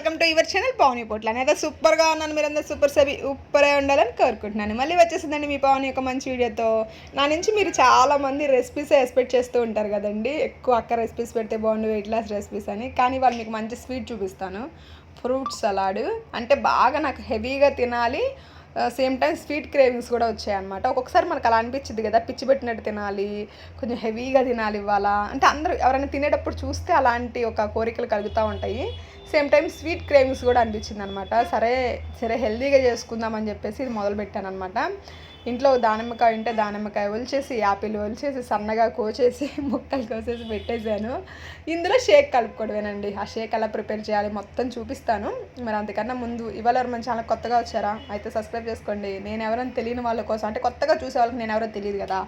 Welcome to your channel Pavani Potla. నేనైతే సూపర్గా ఉన్నాను. మీరందరూ సూపర్ సవి ఉప్పరే ఉండాలని కోరుకుంటున్నాను. మళ్ళీ వచ్చేసిందండి మీ పవన్ యొక్క మంచి వీడియోతో. నా నుంచి మీరు చాలామంది రెసిపీస్ ఎక్స్పెక్ట్ చేస్తూ ఉంటారు కదండి. ఎక్కువ అక్క రెసిపీస్ పెడితే బాగుండు వెయిట్ లాస్ రెసిపీస్ అని. కానీ వాళ్ళు మీకు మంచి స్వీట్ చూపిస్తాను. ఫ్రూట్ సలాడ్ అంటే బాగా నాకు హెవీగా తినాలి. సేమ్ టైం స్వీట్ క్రేవింగ్స్ కూడా వచ్చాయన్నమాట. ఒక్కొక్కసారి మనకు అలా అనిపించింది కదా పిచ్చి పెట్టినట్టు తినాలి కొంచెం హెవీగా తినాలి ఇవాళ. అంటే అందరూ ఎవరైనా తినేటప్పుడు చూస్తే అలాంటి ఒక కోరికలు కలుగుతూ ఉంటాయి. సేమ్ టైం స్వీట్ క్రేవింగ్స్ కూడా అనిపించింది అనమాట సరే సరే హెల్దీగా చేసుకుందామని చెప్పేసి ఇది మొదలు పెట్టాను అనమాట ఇంట్లో దానిమ్మకాయ ఉంటే దానిమ్మకాయ ఒలిచేసి యాపిల్ ఒలిచేసి సన్నగా కోచేసి ముక్కలు కోసేసి పెట్టేశాను. ఇందులో షేక్ కలుపుకోవడమేనండి. ఆ షేక్ ఎలా ప్రిపేర్ చేయాలి మొత్తం చూపిస్తాను. మరి అంతకన్నా ముందు ఇవాళ మన ఛానల్ కొత్తగా వచ్చారా? అయితే సబ్స్క్రైబ్ చేసుకోండి. నేను ఎవరైనా తెలియని వాళ్ళ కోసం అంటే కొత్తగా చూసే వాళ్ళకి నేను ఎవరో తెలియదు కదా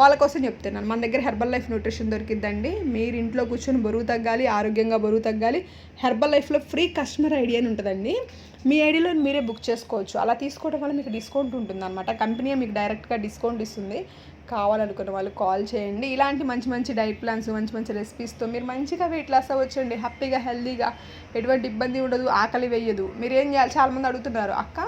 వాళ్ళ కోసం చెప్తున్నాను. మన దగ్గర హెర్బల్ లైఫ్ న్యూట్రిషన్ దొరికిద్దండి. మీరు ఇంట్లో కూర్చొని బరువు తగ్గాలి ఆరోగ్యంగా బరువు తగ్గాలి. హెర్బల్ లైఫ్లో ఫ్రీ కస్టమర్ ఐడి అని ఉంటుందండి. మీ ఐడిలో మీరే బుక్ చేసుకోవచ్చు. అలా తీసుకోవడం వల్ల మీకు డిస్కౌంట్ ఉంటుంది అనమాట కంపెనీ మీకు డైరెక్ట్గా డిస్కౌంట్ ఇస్తుంది. కావాలనుకున్న వాళ్ళు కాల్ చేయండి. ఇలాంటి మంచి మంచి డైట్ ప్లాన్స్ మంచి మంచి రెసిపీస్తో మీరు మంచిగా వెయిట్ లాస్ అవ్వచ్చండి. హ్యాపీగా హెల్దీగా ఎటువంటి ఇబ్బంది ఉండదు ఆకలి వేయదు. మీరు ఏం చేయాలి? చాలామంది అడుగుతున్నారు అక్క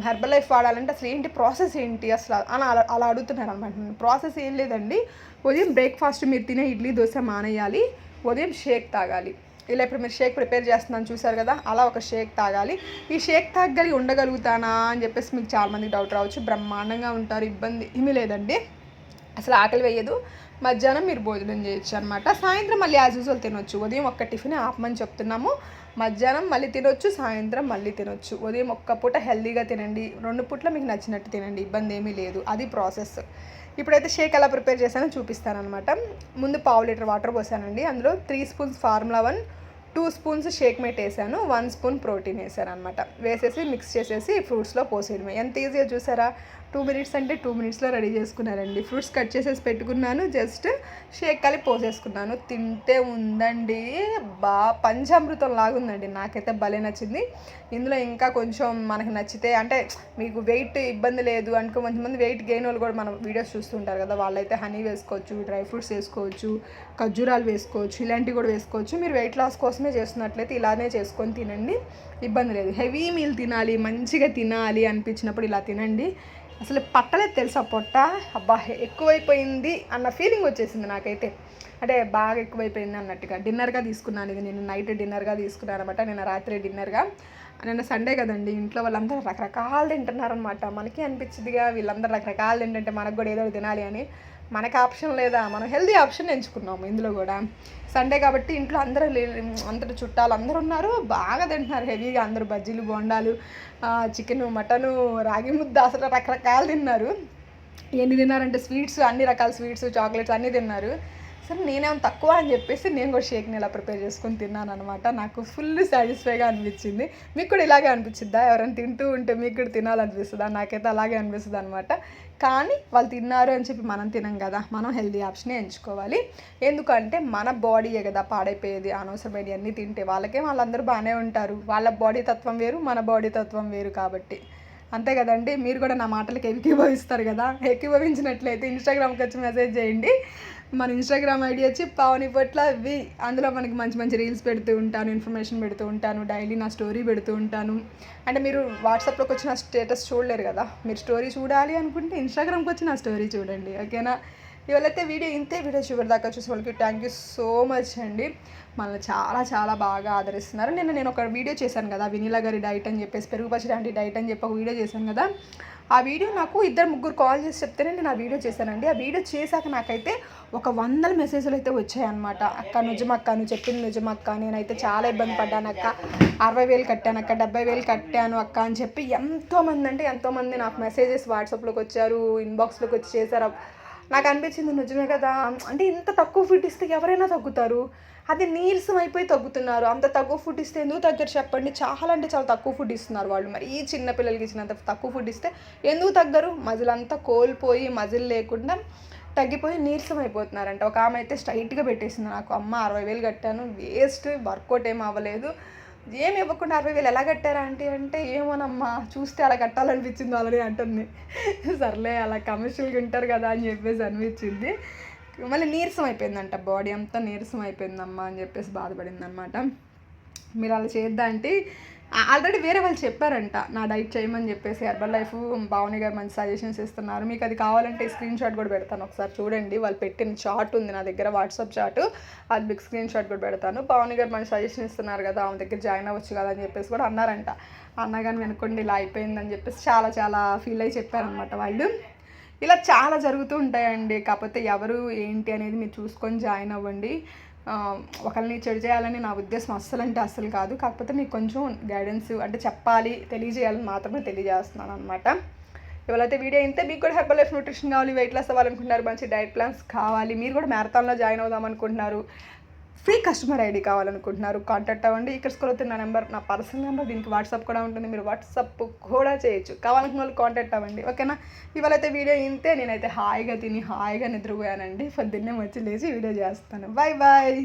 హెర్బల్ లైఫ్ వాడాలంటే అసలు ఏంటి ప్రాసెస్ ఏంటి అసలు? అని అలా అలా అడుగుతున్నారు అనమాట. ప్రాసెస్ ఏం లేదండి. ఉదయం బ్రేక్ఫాస్ట్ మీరు తినే ఇడ్లీ దోశ మానేయాలి. ఉదయం షేక్ తాగాలి. ఇలా ఇప్పుడు మీరు షేక్ ప్రిపేర్ చేస్తున్నాను చూసారు కదా అలా ఒక షేక్ తాగాలి. ఈ షేక్ తాగలి ఉండగలుగుతానా అని చెప్పేసి మీకు చాలామంది డౌట్ రావచ్చు. బ్రహ్మాండంగా ఉంటారు ఇబ్బంది ఏమీ లేదండి. అసలు ఆకలి వేయదు. మధ్యాహ్నం మీరు భోజనం చేయొచ్చు అనమాట సాయంత్రం మళ్ళీ యాజ్ యూజువల్ తినొచ్చు. ఉదయం ఒక్క టిఫిన్ ఆపమని చెప్తున్నాము. మధ్యాహ్నం మళ్ళీ తినొచ్చు సాయంత్రం మళ్ళీ తినొచ్చు. ఉదయం ఒక్క పూట హెల్దీగా తినండి. రెండు పూట్ల మీకు నచ్చినట్టు తినండి. ఇబ్బంది ఏమీ లేదు. అది ప్రాసెస్ ఇప్పుడైతే షేక్ ఎలా ప్రిపేర్ చేశానో చూపిస్తాను అనమాట ముందు పావు లీటర్ వాటర్ పోసానండి. అందులో three spoons formula one two spoons shake mate వేసాను వన్ స్పూన్ ప్రోటీన్ వేసాను అనమాట వేసేసి మిక్స్ చేసేసి ఫ్రూట్స్లో పోసేయడమే. ఎంత ఈజీగా చూసారా? టూ మినిట్స్ అంటే టూ మినిట్స్లో రెడీ చేసుకున్నారండి. ఫ్రూట్స్ కట్ చేసేసి పెట్టుకున్నాను జస్ట్ షేక్ కలిపి పోసేసుకున్నాను. తింటే ఉందండి. బా పంచామృతం లాగుందండి నాకైతే భలే నచ్చింది. ఇందులో ఇంకా కొంచెం మనకి నచ్చితే అంటే మీకు వెయిట్ ఇబ్బంది లేదు అనుకో కొంతమంది వెయిట్ గెయిన్ వాళ్ళు కూడా మనం వీడియోస్ చూస్తుంటారు కదా వాళ్ళైతే హనీ వేసుకోవచ్చు డ్రై ఫ్రూట్స్ వేసుకోవచ్చు ఖర్జూరాలు వేసుకోవచ్చు ఇలాంటివి కూడా వేసుకోవచ్చు. మీరు వెయిట్ లాస్ కోసం కోసమే చేస్తున్నట్లయితే ఇలానే చేసుకొని తినండి. ఇబ్బంది లేదు. హెవీ మీల్ తినాలి మంచిగా తినాలి అనిపించినప్పుడు ఇలా తినండి. అసలు పట్టలేదు తెలుసా పొట్ట? అబ్బా ఎక్కువైపోయింది అన్న ఫీలింగ్ వచ్చేసింది నాకైతే. అంటే బాగా ఎక్కువైపోయింది అన్నట్టుగా. డిన్నర్గా తీసుకున్నాను ఇది నేను. నైట్ డిన్నర్గా తీసుకున్నాను అనమాట నేను రాత్రి డిన్నర్గా. నిన్న సండే కదండి. ఇంట్లో వాళ్ళందరూ రకరకాలు తింటున్నారనమాట మనకి అనిపించిందిగా. వీళ్ళందరూ రకరకాలు తింటుంటే మనకు కూడా ఏదో తినాలి అని. మనకి ఆప్షన్ లేదా? మనం హెల్దీ ఆప్షన్ ఎంచుకున్నాము ఇందులో కూడా. సండే కాబట్టి ఇంట్లో అందరూ అందరు చుట్టాలు అందరూ ఉన్నారు. బాగా తింటున్నారు. హెవీగా అందరూ బజ్జీలు బోండాలు చికెన్ మటను రాగి ముద్ద అసలు రకరకాలు తిన్నారు. ఎన్ని తిన్నారంటే స్వీట్స్ అన్ని రకాల స్వీట్స్ చాక్లెట్స్ అన్నీ తిన్నారు. సరే నేనేమో తక్కువ అని చెప్పేసి నేను కూడా షేక్ని ఇలా ప్రిపేర్ చేసుకొని తిన్నాను అనమాట నాకు ఫుల్ సాటిస్ఫైగా అనిపించింది. మీకు కూడా ఇలాగే అనిపించిద్దా? ఎవరైనా తింటూ ఉంటే మీకు కూడా తినాలనిపిస్తుందా? నాకైతే అలాగే అనిపిస్తుంది అనమాట కానీ వాళ్ళు తిన్నారు అని చెప్పి మనం తినం కదా. మనం హెల్దీ ఆప్షనే ఎంచుకోవాలి. ఎందుకంటే మన బాడీయే కదా పాడైపోయేది అనవసరమైన అన్నీ తింటే వాళ్ళకే వాళ్ళందరూ బాగానే ఉంటారు. వాళ్ళ బాడీ తత్వం వేరు మన బాడీ తత్వం వేరు కాబట్టి. అంతే కదండి? మీరు కూడా నా మాటలకి ఎక్కిభవిస్తారు కదా? ఎక్కిభవించినట్లయితే ఇన్స్టాగ్రామ్కి వచ్చి మెసేజ్ చేయండి. మన ఇన్స్టాగ్రామ్ ఐడి వచ్చి పావని పట్ల వి. అందులో మనకి మంచి మంచి రీల్స్ పెడుతూ ఉంటాను ఇన్ఫర్మేషన్ పెడుతూ ఉంటాను డైలీ నా స్టోరీ పెడుతూ ఉంటాను. అంటే మీరు వాట్సాప్లోకి వచ్చి నా స్టేటస్ చూడలేరు కదా? మీరు స్టోరీ చూడాలి అనుకుంటే ఇన్స్టాగ్రామ్కి వచ్చి నా స్టోరీ చూడండి ఓకేనా ఇవాళైతే వీడియో ఇంతే వీడియో చివరి దాకా చూసే వాళ్ళకి థ్యాంక్ యూ సో మచ్ అండి. మనల్ని చాలా చాలా బాగా ఆదరిస్తున్నారు. నేను నేను ఒక వీడియో చేశాను కదా వినీలా గారి డైట్ అని చెప్పేసి పెరుగు పచ్చడి డైట్ అని చెప్పి ఒక వీడియో చేశాను కదా. ఆ వీడియో నాకు ఇద్దరు ముగ్గురు కాల్ చేసి చెప్తేనే నేను ఆ వీడియో చేశానండి. ఆ వీడియో చేశాక నాకైతే ఒక వందల మెసేజ్లు అయితే వచ్చాయన్నమాట. అక్క నిజమక్క నువ్వు చెప్పింది నిజమక్క. నేనైతే చాలా ఇబ్బంది పడ్డాను అక్క. అరవై వేలు కట్టాను అక్క డెబ్బై వేలు కట్టాను అక్క అని చెప్పి ఎంతోమంది అంటే ఎంతోమంది నాకు మెసేజెస్ వాట్సాప్లోకి వచ్చారు ఇన్బాక్స్లోకి వచ్చి చేశారు. నాకు అనిపించింది నిజమే కదా. అంటే ఇంత తక్కువ ఫిట్ ఇస్తే ఎవరైనా తగ్గుతారు. అది నీరసం అయిపోయి తగ్గుతున్నారు. అంత తక్కువ ఫుడ్ ఇస్తే ఎందుకు తగ్గరు చెప్పండి. చాలా అంటే చాలా తక్కువ ఫుడ్ ఇస్తున్నారు వాళ్ళు. మరి ఈ చిన్న పిల్లలకి ఇచ్చినంత తక్కువ ఫుడ్ ఇస్తే ఎందుకు తగ్గరు? మజిల్ అంతా కోల్పోయి మజిల్ లేకుండా తగ్గిపోయి నీరసం అయిపోతున్నారంట ఒక ఆమె అయితే స్ట్రైట్గా పెట్టేసింది నాకు. అమ్మ అరవై వేలు కట్టాను. వేస్ట్ వర్కౌట్ ఏం అవ్వలేదు. ఏం ఇవ్వకుండా అరవై వేలు ఎలా కట్టారా అంటే అంటే ఏమోనమ్మా చూస్తే అలా కట్టాలనిపించింది అలానే అంటుంది. సర్లే అలా కమర్షియల్గా ఉంటారు కదా అని చెప్పేసి అనిపించింది. మళ్ళీ నీరసం అయిపోయిందంట. బాడీ అంతా నీరసం అయిపోయిందమ్మా అని చెప్పేసి బాధపడిందనమాట మీరు అలా చేద్దా అంటే ఆల్రెడీ వేరే వాళ్ళు చెప్పారంట. నా డైట్ చేయమని చెప్పేసి హెర్బల్ లైఫ్ భావని గారు మంచి సజెషన్స్ ఇస్తున్నారు. మీకు అది కావాలంటే స్క్రీన్ షాట్ కూడా పెడతాను. ఒకసారి చూడండి. వాళ్ళు పెట్టిన చార్ట్ ఉంది నా దగ్గర వాట్సాప్ చార్ట్ అది బిగ్ స్క్రీన్ షాట్ కూడా పెడతాను. భావని గారు మంచి సజెషన్ ఇస్తున్నారు కదా ఆమె దగ్గర జాయిన్ అవ్వచ్చు కదా అని చెప్పేసి కూడా అన్నారంట. అన్నా కానీ వెనుకోండి ఇలా అయిపోయిందని చెప్పేసి చాలా చాలా ఫీల్ అయ్యి చెప్పారనమాట వాళ్ళు. ఇలా చాలా జరుగుతూ ఉంటాయండి. కాకపోతే ఎవరు ఏంటి అనేది మీరు చూసుకొని జాయిన్ అవ్వండి. ఒకరిని చెడు చేయాలని నా ఉద్దేశం అస్సలు అంటే అస్సలు కాదు. కాకపోతే మీకు కొంచెం గైడెన్స్ అంటే చెప్పాలి తెలియజేయాలని మాత్రమే తెలియజేస్తున్నాను అనమాట ఇవాళైతే వీడియో అయితే మీకు కూడా హెర్బల్ లైఫ్ న్యూట్రిషన్ కావాలి వెయిట్ లాస్ అవ్వాలనుకుంటున్నారు మంచి డైట్ ప్లాన్స్ కావాలి. మీరు కూడా మ్యారథాన్లో జాయిన్ అవుదాం అనుకుంటున్నారు. ఫ్రీ కస్టమర్ ఐడి కావాలనుకుంటున్నారు కాంటాక్ట్ అవ్వండి. ఇక్కడ స్కూల్ అవుతున్న నా నెంబర్ నా పర్సనల్ నెంబర్ దీనికి వాట్సాప్ కూడా ఉంటుంది. మీరు వాట్సాప్ కూడా చేయొచ్చు. కావాలనుకున్న వాళ్ళు కాంటాక్ట్ అవ్వండి. ఓకేనా? ఇవాళైతే వీడియో ఇంతే. నేనైతే హాయిగా తిని హాయిగా నిద్రపోయానండి. పొద్దున్నే వచ్చి లేచి వీడియో చేస్తాను. Bye bye